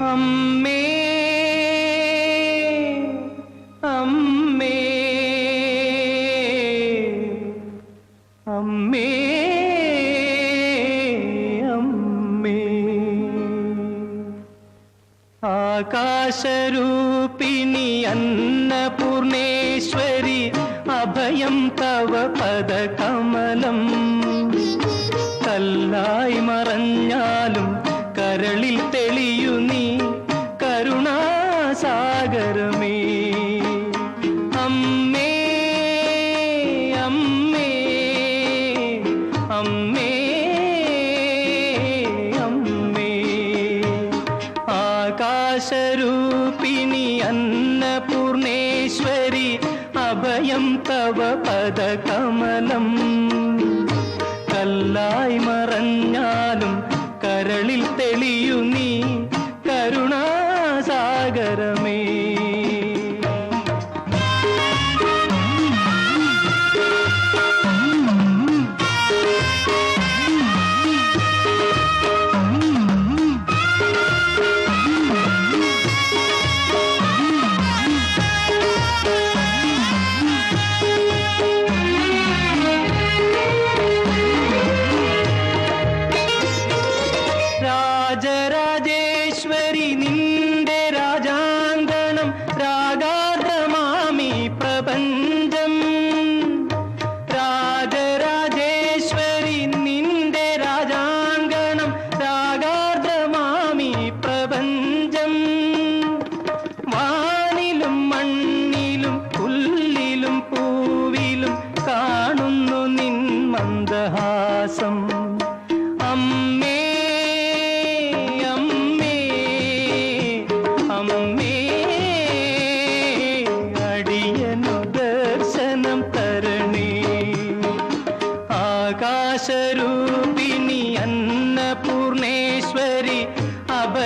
അമ്മേ അമ്മേ അമ്മേ അമ്മേ ആകാശരൂപിണി അന്നപൂർണേശ്വരി അഭയം തവ പദകമലം കല്ലായി ആകാശരൂപിണി അന്നപൂർണേശ്വരി അഭയം തവ പദകമലം. കല്ലായി മറഞ്ഞാലും കരളിൽ തെളിയു നീ രാജരാജേശ്വരി നിന്റെ രാജാങ്കണം രാഗാദ്രമാമി പ്രപഞ്ചം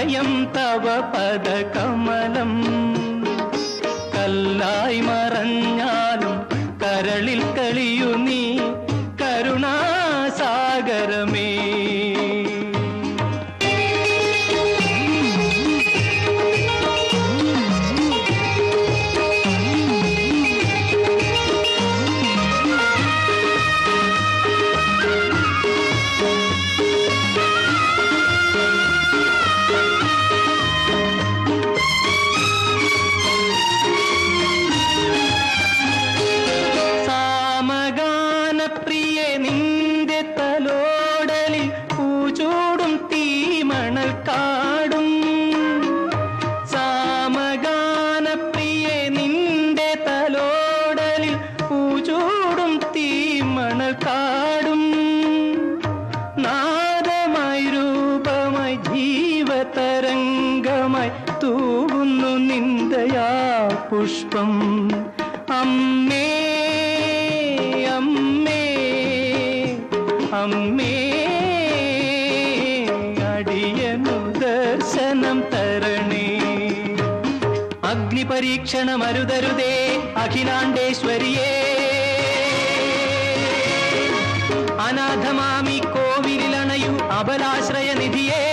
അഭയം തവ പദകമലം. കല്ലായി മറഞ്ഞാലും കരളിൽ കളിയു കാടും. നിന്റെ തലോടലിൽ പൂചൂടും തീമണൽ കാടും ജീവതരംഗമായി പുഷ്പം. അമ്മേ അമ്മേ അമ്മേ. അഗ്നിപരീക്ഷണമരുതരുതേ അഖിലാണ്ടേശ്വരിയേ. അനാഥമാമി കോവിലണയു അബലാശ്രയ നിധിയേ